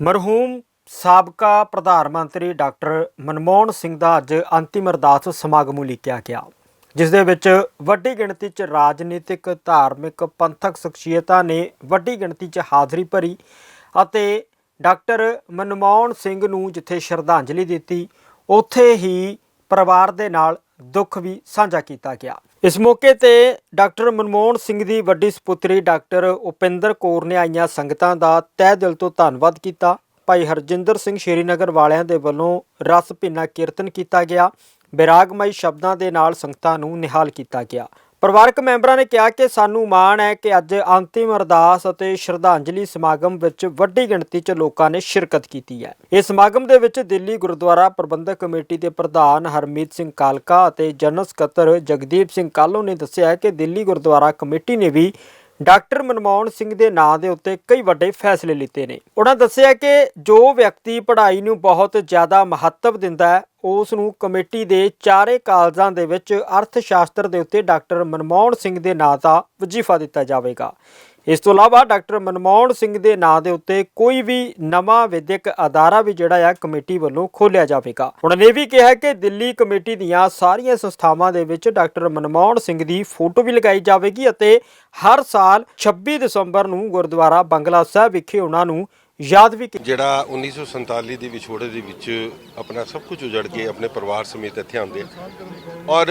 ਮਰਹੂਮ ਸਾਬਕਾ ਪ੍ਰਧਾਨ ਮੰਤਰੀ ਡਾਕਟਰ ਮਨਮੋਹਨ ਸਿੰਘ ਦਾ ਅੱਜ ਅੰਤਿਮ ਅਰਦਾਸ ਸਮਾਗਮ ਉਲੀਕਿਆ ਗਿਆ, ਜਿਸ ਦੇ ਵਿੱਚ ਵੱਡੀ ਗਿਣਤੀ 'ਚ ਰਾਜਨੀਤਿਕ, ਧਾਰਮਿਕ, ਪੰਥਕ ਸ਼ਖਸੀਅਤਾਂ ਨੇ ਵੱਡੀ ਗਿਣਤੀ 'ਚ ਹਾਜ਼ਰੀ ਭਰੀ ਅਤੇ ਡਾਕਟਰ ਮਨਮੋਹਨ ਸਿੰਘ ਨੂੰ ਜਿੱਥੇ ਸ਼ਰਧਾਂਜਲੀ ਦਿੱਤੀ, ਉੱਥੇ ਹੀ ਪਰਿਵਾਰ ਦੇ ਨਾਲ ਦੁੱਖ ਵੀ ਸਾਂਝਾ ਕੀਤਾ ਗਿਆ। ਇਸ ਮੌਕੇ ਤੇ ਡਾਕਟਰ ਮਨਮੋਹਨ ਸਿੰਘ ਦੀ ਵੱਡੀ ਸੁਪੁੱਤਰੀ ਡਾਕਟਰ ਉਪਿੰਦਰ ਕੌਰ ਨੇ ਆਈਆਂ ਸੰਗਤਾਂ ਦਾ ਤਹਿ ਦਿਲ ਤੋਂ ਧੰਨਵਾਦ ਕੀਤਾ। ਭਾਈ ਹਰਜਿੰਦਰ ਸਿੰਘ ਸ਼੍ਰੀਨਗਰ ਵਾਲਿਆਂ ਦੇ ਵੱਲੋਂ ਰਸ ਭਿੰਨਾ ਕੀਰਤਨ ਕੀਤਾ ਗਿਆ। ਬਿਰਾਗਮਈ ਸ਼ਬਦਾਂ ਦੇ ਨਾਲ ਸੰਗਤਾਂ ਨੂੰ ਨਿਹਾਲ ਕੀਤਾ ਗਿਆ। ਪਰਿਵਾਰਕ ਮੈਂਬਰਾਂ ਨੇ ਕਿਹਾ ਕਿ ਸਾਨੂੰ ਮਾਣ ਹੈ ਕਿ ਅੱਜ ਅੰਤਿਮ ਅਰਦਾਸ ਅਤੇ ਸ਼ਰਧਾਂਜਲੀ ਸਮਾਗਮ ਵਿੱਚ ਵੱਡੀ ਗਿਣਤੀ 'ਚ ਲੋਕਾਂ ਨੇ ਸ਼ਿਰਕਤ ਕੀਤੀ ਹੈ। ਇਸ ਸਮਾਗਮ ਦੇ ਵਿੱਚ ਦਿੱਲੀ ਗੁਰਦੁਆਰਾ ਪ੍ਰਬੰਧਕ ਕਮੇਟੀ ਦੇ ਪ੍ਰਧਾਨ ਹਰਮੀਤ ਸਿੰਘ ਕਾਲਕਾ ਅਤੇ ਜਨਰਲ ਸਕੱਤਰ ਜਗਦੀਪ ਸਿੰਘ ਕਾਲੋ ਨੇ ਦੱਸਿਆ ਕਿ ਦਿੱਲੀ ਗੁਰਦੁਆਰਾ ਕਮੇਟੀ ਨੇ ਵੀ ਡਾਕਟਰ ਮਨਮੋਹਨ ਸਿੰਘ ਦੇ ਨਾਂ ਦੇ ਉੱਤੇ ਕਈ ਵੱਡੇ ਫੈਸਲੇ ਲਿੱਤੇ ਨੇ। ਉਹਨਾਂ ਦੱਸਿਆ ਕਿ ਜੋ ਵਿਅਕਤੀ ਪੜ੍ਹਾਈ ਨੂੰ ਬਹੁਤ ਜ਼ਿਆਦਾ ਮਹੱਤਵ ਦਿੰਦਾ ਹੈ, ਉਸ ਨੂੰ ਕਮੇਟੀ ਦੇ ਚਾਰੇ ਕਾਲਜਾਂ ਦੇ ਵਿੱਚ ਅਰਥ ਸ਼ਾਸਤਰ ਦੇ ਉੱਤੇ ਡਾਕਟਰ ਮਨਮੋਹਨ ਸਿੰਘ ਦੇ ਨਾਂ ਦਾ ਵਜ਼ੀਫਾ ਦਿੱਤਾ ਜਾਵੇਗਾ। ਇਸ ਤੋਂ ਇਲਾਵਾ ਡਾਕਟਰ ਮਨਮੋਹਨ ਸਿੰਘ ਦੇ ਨਾਂ ਦੇ ਉੱਤੇ ਕੋਈ ਵੀ ਨਵਾਂ ਵਿਦਿਅਕ ਅਦਾਰਾ ਵੀ ਜਿਹੜਾ ਆ ਕਮੇਟੀ ਵੱਲੋਂ ਖੋਲ੍ਹਿਆ ਜਾਵੇਗਾ। ਉਹਨਾਂ ਨੇ ਵੀ ਕਿਹਾ ਕਿ ਦਿੱਲੀ ਕਮੇਟੀ ਦੀਆਂ ਸਾਰੀਆਂ ਸੰਸਥਾਵਾਂ ਦੇ ਵਿੱਚ ਡਾਕਟਰ ਮਨਮੋਹਨ ਸਿੰਘ ਦੀ ਫੋਟੋ ਵੀ ਲਗਾਈ ਜਾਵੇਗੀ ਅਤੇ ਹਰ ਸਾਲ 26 ਦਸੰਬਰ ਨੂੰ ਗੁਰਦੁਆਰਾ ਬੰਗਲਾ ਸਾਹਿਬ ਵਿਖੇ ਉਹਨਾਂ ਨੂੰ ਯਾਦ ਵੀ ਕੀਤਾ ਜਿਹੜਾ 1947 ਦੇ ਵਿਛੋੜੇ ਦੇ ਵਿੱਚ ਆਪਣਾ ਸਭ ਕੁਝ ਉਜੜ ਕੇ ਆਪਣੇ ਪਰਿਵਾਰ ਸਮੇਤ ਇੱਥੇ ਆਉਂਦੇ ਔਰ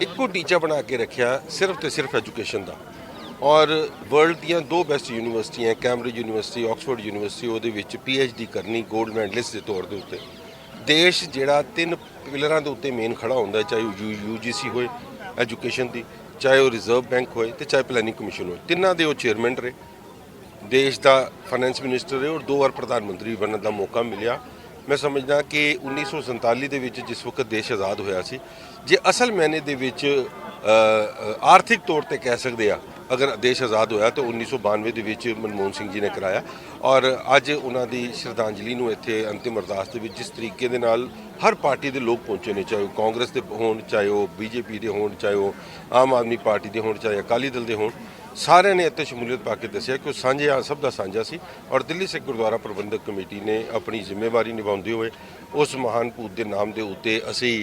ਇੱਕੋ ਟੀਚਾ ਬਣਾ ਕੇ ਰੱਖਿਆ ਸਿਰਫ ਤੇ ਸਿਰਫ ਐਜੂਕੇਸ਼ਨ ਦਾ। ਔਰ ਵਰਲਡ ਦੀਆਂ ਦੋ ਬੈਸਟ ਯੂਨੀਵਰਸਿਟੀਆਂ ਕੈਂਬਰਿਜ ਯੂਨੀਵਰਸਿਟੀ, ਆਕਸਫੋਰਡ ਯੂਨੀਵਰਸਿਟੀ, ਉਹਦੇ ਵਿੱਚ ਡੀ ਕਰਨੀ 골ਡ ਮੈਡਲਿਸਟ ਦੇ ਤੌਰ ਦੇ ਉੱਤੇ। ਦੇਸ਼ ਜਿਹੜਾ ਤਿੰਨ ਪਿਲਰਾਂ ਦੇ ਉੱਤੇ ਮੇਨ ਖੜਾ ਹੁੰਦਾ ਚਾਹੇ ਉਹ ਯੂਜੀਸੀ ਹੋਏ ਐਜੂਕੇਸ਼ਨ ਦੀ, ਚਾਹੇ ਉਹ ਰਿਜ਼ਰਵ ਬੈਂਕ ਹੋਏ ਤੇ ਚਾਹੇ ਪਲੈਨਿੰਗ ਕਮਿਸ਼ਨ ਹੋਏ। ਤਿੰਨਾਂ ਦੇ ਉਹ ਚੇਅਰਮੈਨ ਰਹੇ। ਦੇਸ਼ ਦਾ ਫਾਈਨੈਂਸ ਮਿਨਿਸਟਰ ਰਹੇ ਔਰ ਦੋ ਵਾਰ ਪ੍ਰਧਾਨ ਮੰਤਰੀ ਬਣਨ ਦਾ ਮੌਕਾ ਮਿਲਿਆ। ਮੈਂ ਸਮਝਦਾ ਕਿ 1947 ਦੇ ਵਿੱਚ ਜਿਸ ਵਕਤ ਦੇਸ਼ ਆਜ਼ਾਦ ਹੋਇਆ ਸੀ, ਜੇ ਅਸਲ ਮੈਨੇ ਦੇ ਵਿੱਚ ਆਰਥਿਕ ਤੌਰ ਤੇ ਕਹਿ ਸਕਦੇ ਆ ਅਗਰ ਦੇਸ਼ ਆਜ਼ਾਦ ਹੋਇਆ ਤਾਂ 1992 ਦੇ ਵਿੱਚ ਮਨਮੋਹਨ ਸਿੰਘ ਜੀ ਨੇ ਕਰਾਇਆ। ਔਰ ਅੱਜ ਉਹਨਾਂ ਦੀ ਸ਼ਰਧਾਂਜਲੀ ਨੂੰ ਇੱਥੇ ਅੰਤਿਮ ਅਰਦਾਸ ਦੇ ਵਿੱਚ ਜਿਸ ਤਰੀਕੇ ਦੇ ਨਾਲ ਹਰ ਪਾਰਟੀ ਦੇ ਲੋਕ ਪਹੁੰਚੇ ਨੇ, ਚਾਹੇ ਉਹ ਕਾਂਗਰਸ ਦੇ ਹੋਣ, ਚਾਹੇ ਉਹ ਬੀਜੇਪੀ ਦੇ ਹੋਣ, ਚਾਹੇ ਉਹ ਆਮ ਆਦਮੀ ਪਾਰਟੀ ਦੇ ਹੋਣ, ਚਾਹੇ ਅਕਾਲੀ ਦਲ ਦੇ ਹੋਣ, ਸਾਰਿਆਂ ਨੇ ਇੱਥੇ ਸ਼ਮੂਲੀਅਤ ਪਾ ਕੇ ਦੱਸਿਆ ਕਿ ਉਹ ਸਾਂਝਾ ਸਭ ਦਾ ਸਾਂਝਾ ਸੀ। ਔਰ ਦਿੱਲੀ ਸਿੱਖ ਗੁਰਦੁਆਰਾ ਪ੍ਰਬੰਧਕ ਕਮੇਟੀ ਨੇ ਆਪਣੀ ਜ਼ਿੰਮੇਵਾਰੀ ਨਿਭਾਉਂਦੇ ਹੋਏ ਉਸ ਮਹਾਨ ਪੂਤ ਦੇ ਨਾਮ ਦੇ ਉੱਤੇ ਅਸੀਂ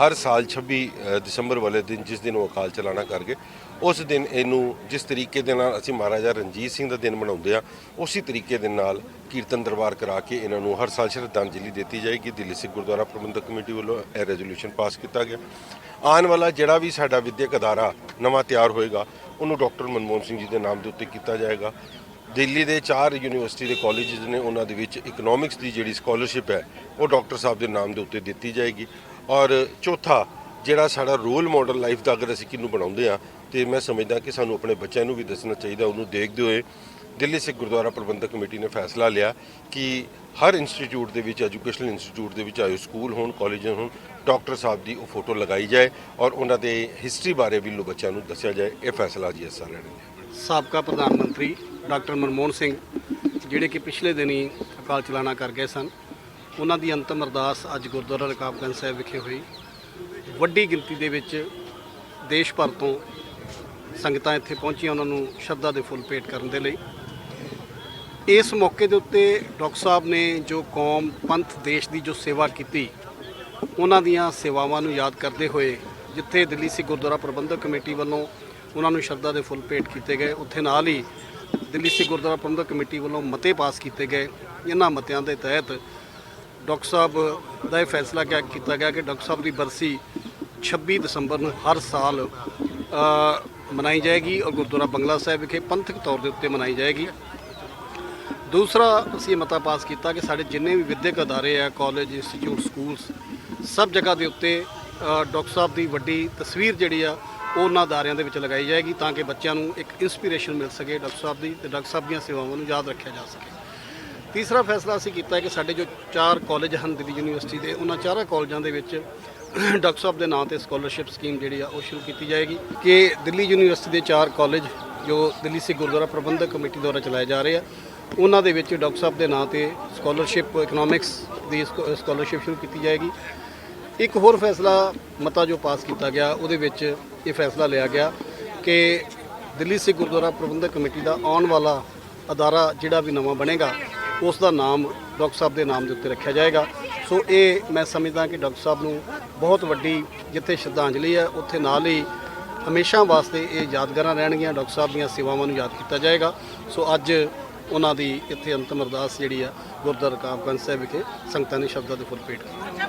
ਹਰ ਸਾਲ 26 ਦਸੰਬਰ ਵਾਲੇ ਦਿਨ ਜਿਸ ਦਿਨ ਉਹ ਅਕਾਲ ਚਲਾਣਾ ਗਏ ਉਸ ਦਿਨ ਇਹਨੂੰ ਜਿਸ ਤਰੀਕੇ ਦੇ ਨਾਲ ਅਸੀਂ ਮਹਾਰਾਜਾ ਰਣਜੀਤ ਸਿੰਘ ਦਾ ਦਿਨ ਮਨਾਉਂਦੇ ਆ ਉਸੇ ਤਰੀਕੇ ਦੇ ਨਾਲ ਕੀਰਤਨ ਦਰਬਾਰ ਕਰਾ ਕੇ ਇਹਨਾਂ ਨੂੰ ਹਰ ਸਾਲ ਸ਼ਰਧਾਂਜਲੀ ਦਿੱਤੀ ਜਾਏਗੀ। ਦਿੱਲੀ ਸਿੱਖ ਗੁਰਦੁਆਰਾ ਪ੍ਰਬੰਧਕ ਕਮੇਟੀ ਵੱਲੋਂ ਇਹ ਰੈਜ਼ੋਲੂਸ਼ਨ ਪਾਸ ਕੀਤਾ ਗਿਆ। ਆਉਣ ਵਾਲਾ ਜਿਹੜਾ ਵੀ ਸਾਡਾ ਵਿਦਿਅਕ ਅਦਾਰਾ ਨਵਾਂ ਤਿਆਰ ਹੋਏਗਾ, ਉਹਨੂੰ ਡਾਕਟਰ ਮਨਮੋਹਨ ਸਿੰਘ ਜੀ ਦੇ ਨਾਮ ਦੇ ਉੱਤੇ ਕੀਤਾ ਜਾਏਗਾ। ਦਿੱਲੀ ਦੇ ਚਾਰ ਯੂਨੀਵਰਸਿਟੀ ਦੇ ਕਾਲਜਸ ਨੇ ਉਹਨਾਂ ਦੇ ਵਿੱਚ ਇਕਨੋਮਿਕਸ ਦੀ ਜਿਹੜੀ ਸਕਾਲਰਸ਼ਿਪ ਹੈ, ਉਹ ਡਾਕਟਰ ਸਾਹਿਬ ਦੇ ਨਾਮ ਦੇ ਉੱਤੇ ਦਿੱਤੀ ਜਾਏਗੀ। ਔਰ ਚੌਥਾ, ਜਿਹੜਾ ਸਾਡਾ ਰੋਲ ਮਾਡਲ ਲਾਈਫ ਦਾ ਅਗਰ ਅਸੀਂ ਕਿਹਨੂੰ ਬਣਾਉਂਦੇ ਆ ਤੇ ਮੈਂ ਸਮਝਦਾ ਕਿ ਸਾਨੂੰ ਆਪਣੇ ਬੱਚਿਆਂ ਨੂੰ ਵੀ ਦੱਸਣਾ ਚਾਹੀਦਾ, ਉਹਨੂੰ ਦੇਖਦੇ ਹੋਏ। ਦਿੱਲੀ ਸਿੱਖ ਗੁਰਦੁਆਰਾ ਪ੍ਰਬੰਧਕ ਕਮੇਟੀ ਨੇ ਫੈਸਲਾ ਲਿਆ ਕਿ ਹਰ ਇੰਸਟੀਚਿਊਟ ਦੇ ਵਿੱਚ, ਐਜੂਕੇਸ਼ਨਲ ਇੰਸਟੀਚਿਊਟ ਦੇ ਵਿੱਚ ਆਏ ਸਕੂਲ ਹੋਣ, ਕਾਲਜ ਹੋਣ, ਡਾਕਟਰ ਸਾਹਿਬ ਦੀ ਉਹ ਫੋਟੋ ਲਗਾਈ ਜਾਏ ਔਰ ਉਹਨਾਂ ਦੇ ਹਿਸਟਰੀ ਬਾਰੇ ਵੀ ਲੋ ਬੱਚਿਆਂ ਨੂੰ ਦੱਸਿਆ ਜਾਏ। ਇਹ ਫੈਸਲਾ ਜੀ ਇਸ ਸਾਰਿਆਂ ਨੇ। ਸਾਬਕਾ ਪ੍ਰਧਾਨ ਮੰਤਰੀ ਡਾਕਟਰ ਮਨਮੋਹਨ ਸਿੰਘ, ਜਿਹੜੇ ਕਿ ਪਿਛਲੇ ਦਿਨੀ ਅਕਾਲ ਚਲਾਣਾ ਕਰ ਗਏ ਸਨ, ਉਹਨਾਂ ਦੀ ਅੰਤਮ ਅਰਦਾਸ ਅੱਜ ਗੁਰਦੁਆਰਾ ਰਕਾਬਗੰਜ ਸਾਹਿਬ ਵਿਖੇ ਹੋਈ। ਵੱਡੀ ਗਿਣਤੀ ਦੇ ਵਿੱਚ ਦੇਸ਼ ਭਰ ਤੋਂ ਸੰਗਤਾਂ ਇੱਥੇ ਪਹੁੰਚੀਆਂ ਉਹਨਾਂ ਨੂੰ ਸ਼ਰਧਾ ਦੇ ਫੁੱਲ ਭੇਟ ਕਰਨ ਦੇ ਲਈ। ਇਸ ਮੌਕੇ ਦੇ ਉੱਤੇ ਡਾਕਟਰ ਸਾਹਿਬ ਨੇ ਜੋ ਕੌਮ, ਪੰਥ, ਦੇਸ਼ ਦੀ ਜੋ ਸੇਵਾ ਕੀਤੀ, ਉਹਨਾਂ ਦੀਆਂ ਸੇਵਾਵਾਂ ਨੂੰ ਯਾਦ ਕਰਦੇ ਹੋਏ ਜਿੱਥੇ ਦਿੱਲੀ ਸਿੱਖ ਗੁਰਦੁਆਰਾ ਪ੍ਰਬੰਧਕ ਕਮੇਟੀ ਵੱਲੋਂ ਉਹਨਾਂ ਨੂੰ ਸ਼ਰਧਾ ਦੇ ਫੁੱਲ ਭੇਟ ਕੀਤੇ ਗਏ, ਉੱਥੇ ਨਾਲ ਹੀ ਦਿੱਲੀ ਸਿੱਖ ਗੁਰਦੁਆਰਾ ਪ੍ਰਬੰਧਕ ਕਮੇਟੀ ਵੱਲੋਂ ਮਤੇ ਪਾਸ ਕੀਤੇ ਗਏ। ਇਹਨਾਂ ਮਤਿਆਂ ਦੇ ਤਹਿਤ ਡਾਕਟਰ ਸਾਹਿਬ ਦਾ ਇਹ ਫੈਸਲਾ ਕਿਆ ਕੀਤਾ ਗਿਆ ਕਿ ਡਾਕਟਰ ਸਾਹਿਬ ਦੀ ਬਰਸੀ 26 ਦਸੰਬਰ ਨੂੰ ਹਰ ਸਾਲ ਮਨਾਈ ਜਾਏਗੀ ਔਰ ਗੁਰਦੁਆਰਾ ਬੰਗਲਾ ਸਾਹਿਬ ਵਿਖੇ ਪੰਥਕ ਤੌਰ ਦੇ ਉੱਤੇ ਮਨਾਈ ਜਾਏਗੀ। ਦੂਸਰਾ, ਅਸੀਂ ਇਹ ਮਤਾ ਪਾਸ ਕੀਤਾ ਕਿ ਸਾਡੇ ਜਿੰਨੇ ਵੀ ਵਿਦਿਅਕ ਅਦਾਰੇ ਆ, ਕਾਲਜ, ਇੰਸਟੀਚਿਊਟ, ਸਕੂਲਸ, ਸਭ ਜਗ੍ਹਾ ਦੇ ਉੱਤੇ ਡਾਕਟਰ ਸਾਹਿਬ ਦੀ ਵੱਡੀ ਤਸਵੀਰ ਜਿਹੜੀ ਆ ਉਹ ਉਹਨਾਂ ਅਦਾਰਿਆਂ ਦੇ ਵਿੱਚ ਲਗਾਈ ਜਾਏਗੀ ਤਾਂ ਕਿ ਬੱਚਿਆਂ ਨੂੰ ਇੱਕ ਇਨਸਪੀਰੇਸ਼ਨ ਮਿਲ ਸਕੇ ਡਾਕਟਰ ਸਾਹਿਬ ਦੀ ਤੇ ਡਾਕਟਰ ਸਾਹਿਬ ਦੀਆਂ ਸੇਵਾਵਾਂ ਨੂੰ ਯਾਦ ਰੱਖਿਆ ਜਾ ਸਕੇ। ਤੀਸਰਾ ਫੈਸਲਾ ਅਸੀਂ ਕੀਤਾ ਕਿ ਸਾਡੇ ਜੋ ਚਾਰ ਕਾਲਜ ਹਨ ਦਿੱਲੀ ਯੂਨੀਵਰਸਿਟੀ ਦੇ, ਉਹਨਾਂ ਚਾਰਾਂ ਕਾਲਜਾਂ ਦੇ ਵਿੱਚ ਡਾਕਟਰ ਸਾਹਿਬ ਦੇ ਨਾਂ ਤੇ ਸਕਾਲਰਸ਼ਿਪ ਸਕੀਮ ਜਿਹੜੀ ਆ ਉਹ ਸ਼ੁਰੂ ਕੀਤੀ ਜਾਏਗੀ ਕਿ ਦਿੱਲੀ ਯੂਨੀਵਰਸਿਟੀ ਦੇ ਚਾਰ ਕਾਲਜ ਜੋ ਦਿੱਲੀ ਸਿੱਖ ਗੁਰਦੁਆਰਾ ਪ੍ਰਬੰਧਕ ਕਮੇਟੀ ਦੁਆਰਾ ਚਲਾਏ ਜਾ ਰਹੇ ਆ, ਉਹਨਾਂ ਦੇ ਵਿੱਚ ਡਾਕਟਰ ਸਾਹਿਬ ਦੇ ਨਾਂ ਤੇ ਸਕਾਲਰਸ਼ਿਪ ਇਕਨੋਮਿਕਸ ਦੀ ਸਕਾਲਰਸ਼ਿਪ ਸ਼ੁਰੂ ਕੀਤੀ ਜਾਏਗੀ। ਇੱਕ ਹੋਰ ਫੈਸਲਾ ਮਤਾ ਜੋ ਪਾਸ ਕੀਤਾ ਗਿਆ, ਉਹਦੇ ਵਿੱਚ ਇਹ ਫੈਸਲਾ ਲਿਆ ਗਿਆ ਕਿ ਦਿੱਲੀ ਸਿੱਖ ਗੁਰਦੁਆਰਾ ਪ੍ਰਬੰਧਕ ਕਮੇਟੀ ਦਾ ਆਉਣ ਵਾਲਾ ਅਦਾਰਾ ਜਿਹੜਾ ਵੀ ਨਵਾਂ ਬਣੇਗਾ, ਉਸ ਦਾ ਨਾਮ ਡਾਕਟਰ ਸਾਹਿਬ ਦੇ ਨਾਮ ਦੇ ਉੱਤੇ ਰੱਖਿਆ ਜਾਏਗਾ। ਸੋ ਇਹ ਮੈਂ ਸਮਝਦਾ ਕਿ ਡਾਕਟਰ ਸਾਹਿਬ ਨੂੰ ਬਹੁਤ ਵੱਡੀ ਜਿੱਥੇ ਸ਼ਰਧਾਂਜਲੀ ਹੈ, ਉੱਥੇ ਨਾਲ ਹੀ ਹਮੇਸ਼ਾ ਵਾਸਤੇ ਇਹ ਯਾਦਗਾਰਾਂ ਰਹਿਣਗੀਆਂ। ਡਾਕਟਰ ਸਾਹਿਬ ਦੀਆਂ ਸੇਵਾਵਾਂ ਨੂੰ ਯਾਦ ਕੀਤਾ ਜਾਏਗਾ। ਸੋ ਅੱਜ ਉਹਨਾਂ ਦੀ ਇੱਥੇ ਅੰਤਮ ਅਰਦਾਸ ਜਿਹੜੀ ਆ ਗੁਰਦੁਆਰਾ ਰਕਾਬਗੰਜ ਸਾਹਿਬ ਵਿਖੇ ਸੰਗਤਾਂ ਨੇ ਸ਼ਬਦਾਂ ਦੇ ਫੁੱਲ ਭੇਟ ਕੀਤੀ।